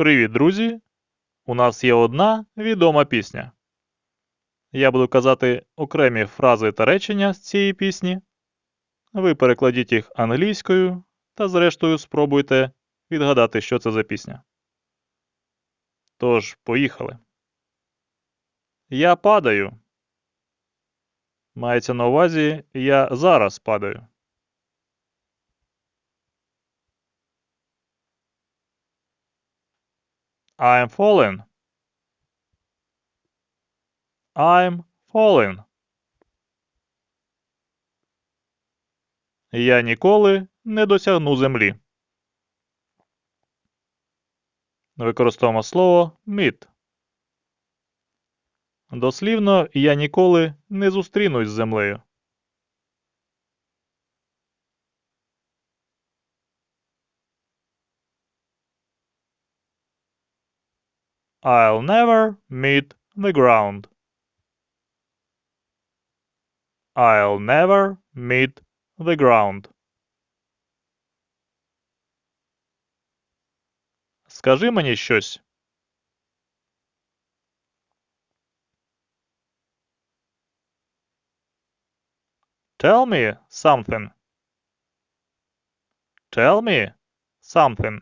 Привіт, друзі! У нас є одна відома пісня. Я буду казати окремі фрази та речення з цієї пісні. Ви перекладіть їх англійською та, зрештою, спробуйте відгадати, що це за пісня. Тож, поїхали. Я падаю. Мається на увазі, я зараз падаю. I'm falling. I'm falling. Я ніколи не досягну землі. Використовуємо слово meet. Дослівно, я ніколи не зустрінусь з землею. I'll never meet the ground. I'll never meet the ground. Скажи мені щось. Tell me something. Tell me something.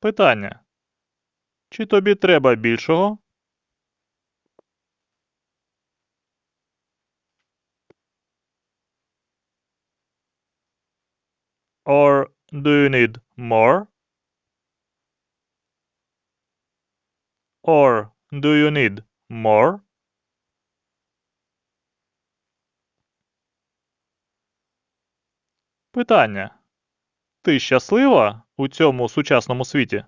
Питання. Чи тобі треба більшого? Or do you need more? Or do you need more? Питання. Ти щаслива у цьому сучасному світі?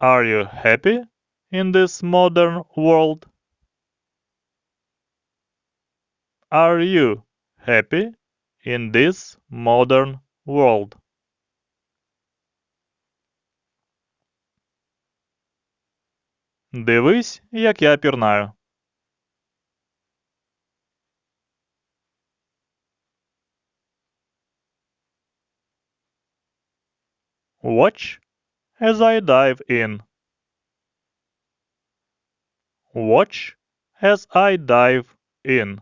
Are you happy in this modern world? Are you happy in this modern world? Дивись, як я пірнаю. Watch as I dive in. Watch as I dive in.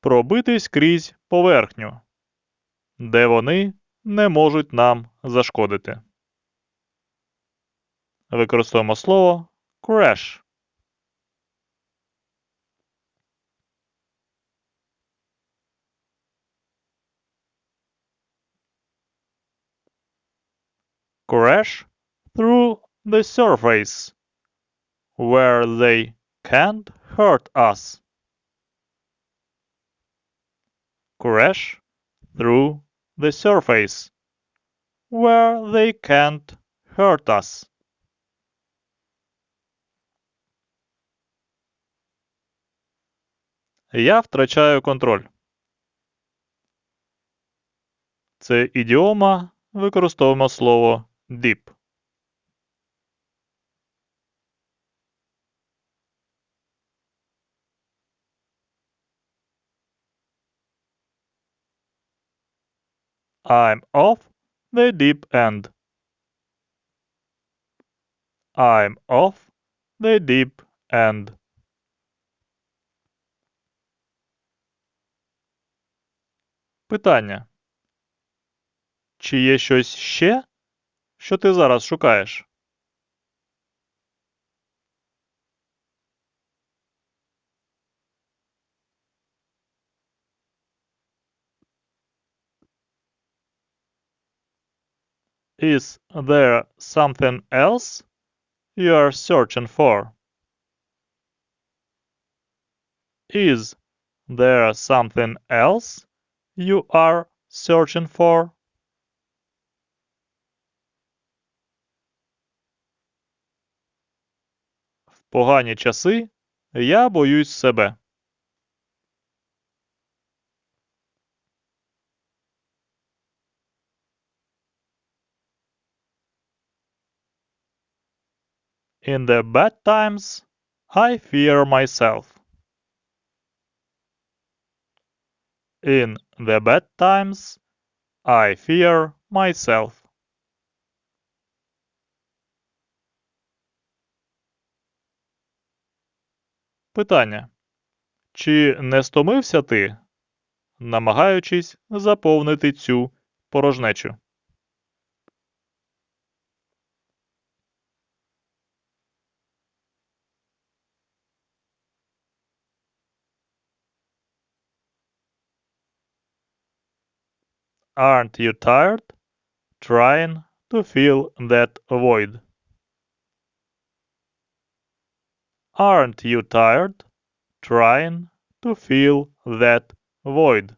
Пробитись крізь поверхню, де вони не можуть нам зашкодити. Використовуємо слово crash. crash through the surface where they can't hurt us. Crash through the surface where they can't hurt us. Я втрачаю контроль. Це ідіома використовуємо слово deep. I'm off the deep end. I'm off the deep end. Питання. Чи є щось ще, що ти зараз шукаєш? Is there something else you are searching for? Is there something else you are searching for? В погані часи я боюсь себе. In the bad times I fear myself. In the bad times I fear myself. Питання. Чи не стомився ти, намагаючись заповнити цю порожнечу? Aren't you tired trying to fill that void? Aren't you tired trying to fill that void?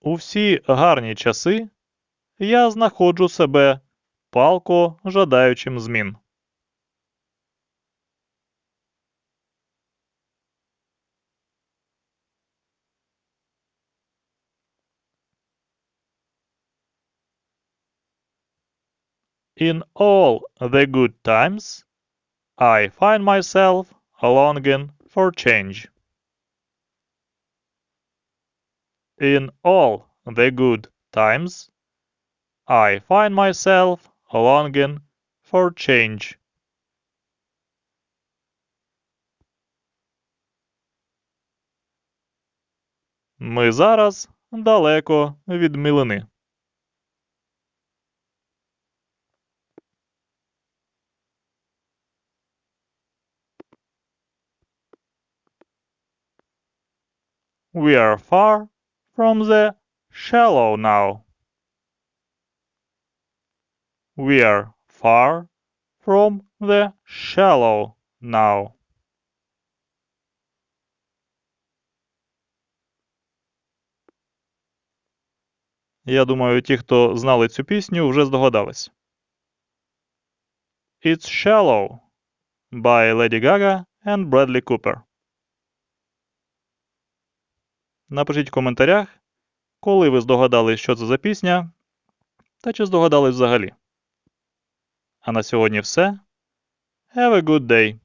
У всі гарні часи я знаходжу себе палко жадаючим змін. In all the good times, I find myself longing for change. In all the good times, I find myself longing for change. Ми зараз далеко від милини. We are far from the shallow now. We are far from the shallow now. Я думаю, ті, хто знали цю пісню, вже здогадались. It's Shallow by Lady Gaga and Bradley Cooper. Напишіть в коментарях, коли ви здогадались, що це за пісня, та чи здогадались взагалі. А на сьогодні все. Have a good day!